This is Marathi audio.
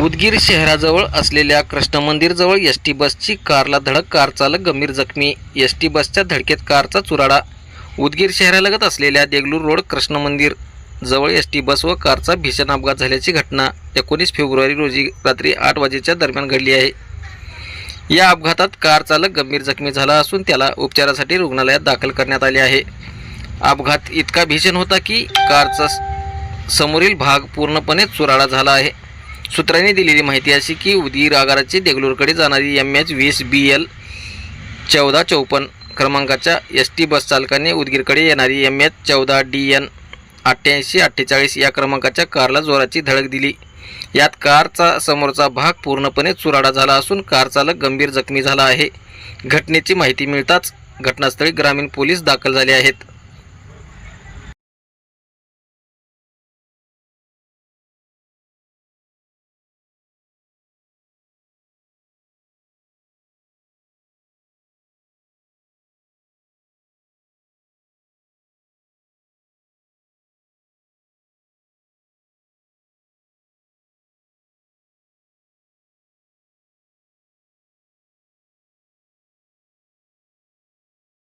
उदगीर शहराजवळ असलेल्या कृष्ण मंदिरजवळ एस टी बसची कारला धडक कार चालक गंभीर जखमी एस टी बसच्या धडकेत कारचा चुराडा. उदगीर शहरालगत असलेल्या देगलूर रोड कृष्ण मंदिर जवळ एस टी बस व कारचा भीषण अपघात झाल्याची घटना एकोणीस फेब्रुवारी रोजी रात्री आठ वाजेच्या दरम्यान घडली आहे. या अपघातात कार चालक गंभीर जखमी झाला असून त्याला उपचारासाठी रुग्णालयात दाखल करण्यात आले आहे. अपघात इतका भीषण होता की कारचा स- समोरील भाग पूर्णपणे चुराडा झाला आहे. सूत्रांनी दिलेली माहिती अशी की उदगीर आगाराची देगलूरकडे जाणारी एम एच वीस बी एल चौदा चौपन्न क्रमांकाच्या एस टी बस चालकाने उदगीरकडे येणारी एम एच चौदा डी एन अठ्ठ्याऐंशी अठ्ठेचाळीस या क्रमांकाच्या कारला जोराची धडक दिली. यात कारचा समोरचा भाग पूर्णपणे चुराडा झाला असून कार चालक गंभीर जखमी झाला आहे. घटनेची माहिती मिळताच घटनास्थळी ग्रामीण पोलीस दाखल झाले आहेत.